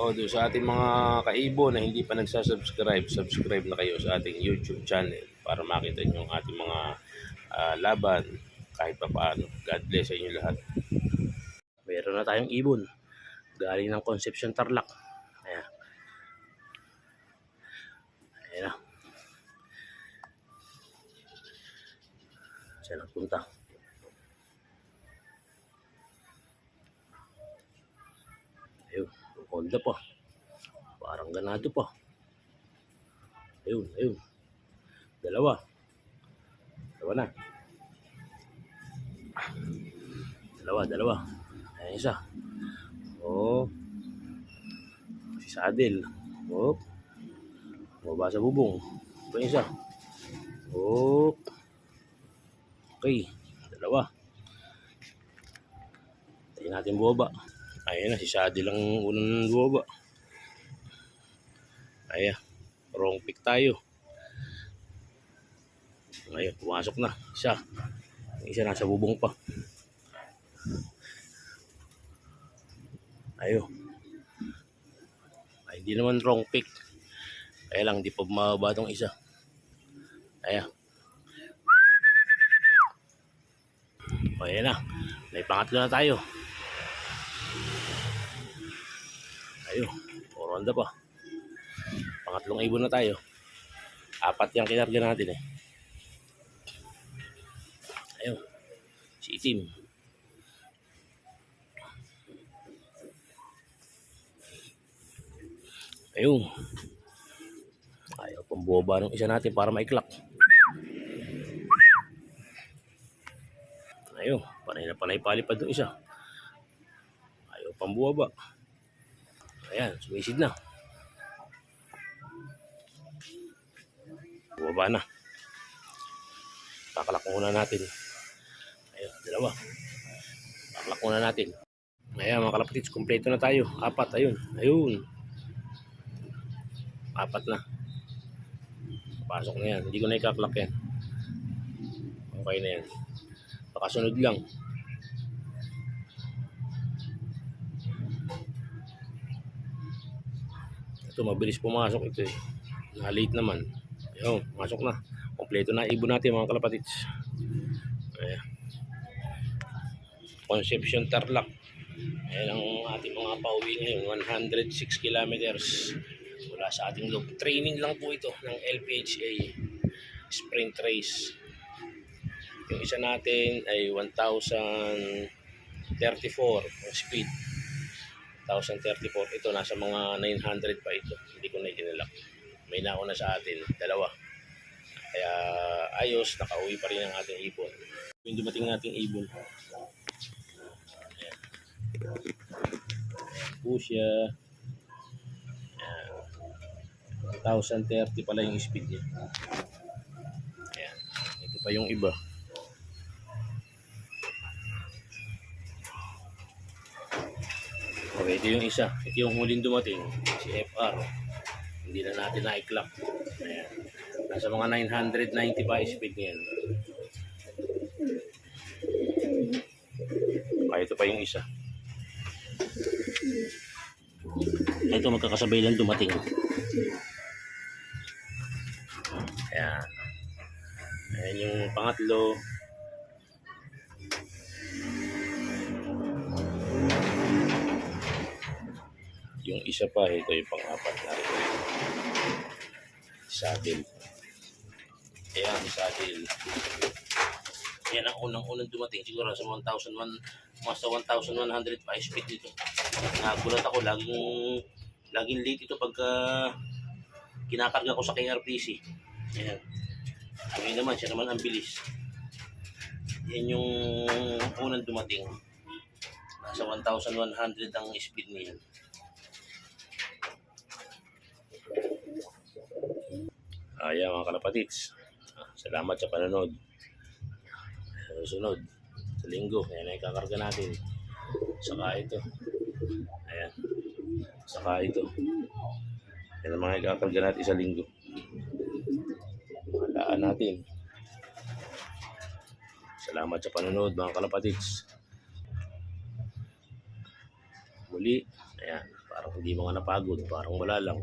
O do sa ating mga kaibo na hindi pa nagsasubscribe, subscribe na kayo sa ating YouTube channel para makita niyo ang ating mga ah, laban kahit pa paano. God bless sa inyo lahat. Meron na tayong ibon. Galing ng Concepcion Tarlac. Ayan. Ayan na. Siya. Ayun, Honda pa. Parang ganado pa. Ayun, ayun. Dalawa. Dalawa na. Dalawa, dalawa. Ayan isa. Oh. Si Sadil. Oh. Bumaba sa bubong. Yung isa. Oh. Okay. Dalawa. Tingnan natin bumaba. Ayan na, si Sadil ang unang bumaba. Ayan. Wrong pick tayo. Ngayon, pumasok na. Isa. Isa nasa bubong pa. Ayo. Ay, hindi naman wrong pick. Kaya lang, di pa bumaba tong isa. Ayan. O, ayan na. May pangatlo na tayo. Ayo. O, ronda pa. Pangatlong ibon na tayo. Apat yung kinarga natin eh. Ayun. Si itim. Ayun. Ayaw pang buwaba ng isa natin para maiklak. Ayun. Panay na panay palipad ng isa. Ayaw pang buwaba. Ayan. Sumisid na. Buwaba na. Kakalak muna natin. Ayun, dalawa. Kakalak muna natin. Ayan mga kalapatits, kompleto na tayo. Apat, ayun. Ayun. Apat na. Pasok na yan. Hindi ko na ikaklak yan. Okay na yan. Pakasunod lang. Ito, mabilis pumasok ito eh. Na-late naman. Ayun, masok na. Kompleto na ibon natin mga kalapatits. Ayan. Concepcion Tarlac. Ayan ang ating mga pauwi ngayon. 106 kilometers mula sa ating loop. Training lang po ito ng LPHA sprint race. Yung isa natin ay 1,034 ang speed. 1,034. Ito nasa mga 900 pa ito. Hindi ko na itinalak. May nauna sa atin. Dalawa. Kaya ayos, nakauwi pa rin ang ating ibon. Yung dumating nating ibon. Ayan. Ayan po siya. Ayan. 1,030 pala yung speed niya. Ayan. Ito pa yung iba. Okay, ito yung isa. Ito yung huling dumating. Si FR. Hindi na natin na-clock. Ayan. Nasa mga 990 pa speed niyan. Ah, ito pa yung isa. Ito magkakasabay lang dumating. Ayan. Ayan yung pangatlo. Yung isa pa, ito yung pang-apat na rin. Saddle. Ayan, saddle. Yan ang unang-unang dumating. Siguro sa 1,001, mga sa 1,100 pa speed dito. Nagulat ako, laging, laging late ito pagka kinakarga ko sa KRPC. Ayan. Sabi naman, siya naman ang bilis. Yan yung unang dumating. Nasa 1,100 ang speed niya. Ayan mga kalapatits. Ah, Salamat sa panonood. Sa Susunod, sa linggo, ayan ay kakarga natin. Saka ito. Ayan. Saka ito. Yan ang mga ikakarga natin sa linggo. Malaan natin. Salamat sa panonood mga kalapatits. uli. Ayan, parang hindi mga napagod, parang wala lang.